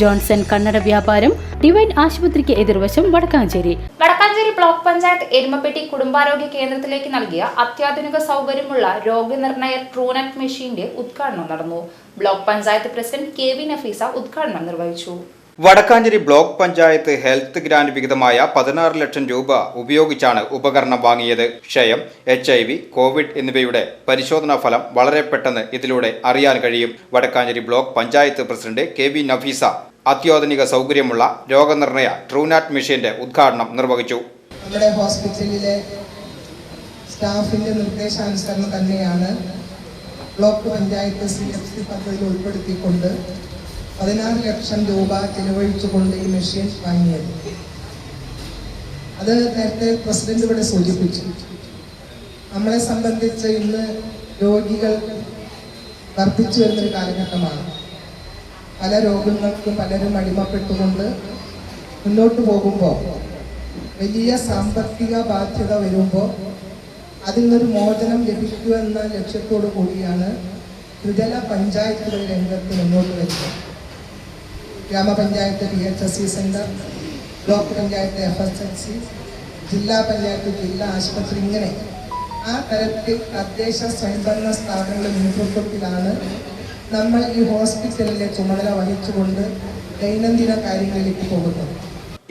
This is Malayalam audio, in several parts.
ജോൺസൺ കണ്ണട വ്യാപാരം ഡിവൈൻ ആശുപത്രിക്ക് എതിർവശം വടക്കാഞ്ചേരി. വടക്കാഞ്ചേരി ബ്ലോക്ക് പഞ്ചായത്ത് എരുമപ്പെട്ടി കുടുംബാരോഗ്യ കേന്ദ്രത്തിലേക്ക് നൽകിയ അത്യാധുനിക സൗകര്യമുള്ള രോഗനിർണയ ട്രൂനെറ്റ് മെഷീന്റെ ഉദ്ഘാടനം നടന്നു. Block panchayat president K V Nafeesa ഉദ്ഘാടനം നിർവഹിച്ചു. Vadakkanchery block panchayat health grant വിഹിതമായ പതിനാറ് ലക്ഷം രൂപ ഉപയോഗിച്ചാണ് ഉപകരണം വാങ്ങിയത്. ക്ഷയം എച്ച് ഐ വി കോവിഡ് എന്നിവയുടെ പരിശോധനാ ഫലം വളരെ പെട്ടെന്ന് ഇതിലൂടെ അറിയാൻ കഴിയും. Vadakkanchery block panchayat president K V Nafeesa അത്യാധുനിക സൗകര്യമുള്ള രോഗനിർണയ ട്രൂനാറ്റ് മെഷീന്റെ ഉദ്ഘാടനം നിർവഹിച്ചു. നമ്മുടെ ഹോസ്പിറ്റലിലെ സ്റ്റാഫിന്റെ നിർദ്ദേശാനുസരണം തന്നെയാണ് block panchayat C F C പദ്ധതിയിൽ ഉൾപ്പെടുത്തിക്കൊണ്ട് പതിനാറ് ലക്ഷം രൂപ ചെലവഴിച്ചുകൊണ്ട് ഈ മെഷീൻ വാങ്ങിയത്. അത് നേരത്തെ പ്രസിഡന്റ് ഇവിടെ സൂചിപ്പിച്ചു. നമ്മളെ സംബന്ധിച്ച് ഇന്ന് രോഗികൾ വർദ്ധിച്ചു വരുന്നൊരു കാലഘട്ടമാണ്. പല രോഗങ്ങൾക്കും പലരും അടിമപ്പെട്ടുകൊണ്ട് മുന്നോട്ട് പോകുമ്പോൾ വലിയ സാമ്പത്തിക ബാധ്യത വരുമ്പോൾ അതിൽ നിന്നൊരു മോചനം ലഭിക്കുക എന്ന ലക്ഷ്യത്തോടു കൂടിയാണ് ത്രിതല പഞ്ചായത്തുകൾ രംഗത്ത് മുന്നോട്ട് വരുന്നത്. Grama panchayat P H S C centre block panchayat F S H C ജില്ലാ പഞ്ചായത്ത് ജില്ലാ ആശുപത്രി ഇങ്ങനെ ആ തരത്തിൽ തദ്ദേശ സ്വയംഭരണ സ്ഥാപനങ്ങളുടെ നേതൃത്വത്തിലാണ് നമ്മൾ ഈ ഹോസ്പിറ്റലിലെ ചുമതല വഹിച്ചുകൊണ്ട് ദൈനംദിന കാര്യങ്ങളിലേക്ക് പോകുന്നത്.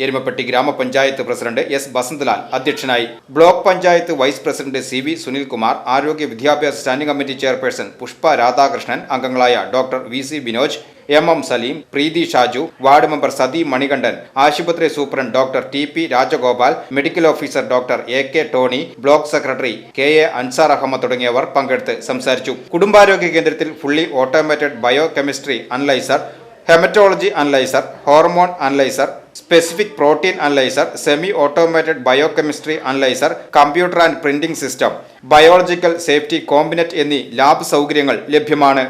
എരുമപ്പെട്ടി ഗ്രാമപഞ്ചായത്ത് പ്രസിഡന്റ് എസ് ബസന്തലാൽ അധ്യക്ഷനായി. Block panchayat vice president C V Sunilkumar ആരോഗ്യ വിദ്യാഭ്യാസ standing committee chairperson Pushpa Radhakrishnan അംഗങ്ങളായ doctor V C Binoj M M Saleem Preethi Shaju ward member Sathi Manikandan ആശുപത്രി superintendent doctor T P Rajagopal medical officer doctor A K Tony block secretary K A Ansar Ahammed തുടങ്ങിയവർ പങ്കെടുത്ത് സംസാരിച്ചു. കുടുംബാരോഗ്യ കേന്ദ്രത്തിൽ fully automated biochemistry analyser haematology analyser hormone analyser specific protein analyser semi automated biochemistry analyser computer and printing system biological safety cabinet എന്നീ ലാബ് സൗകര്യങ്ങൾ ലഭ്യമാണ്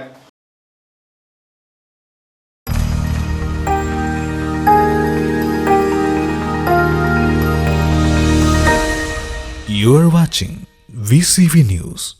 You watching VCV News.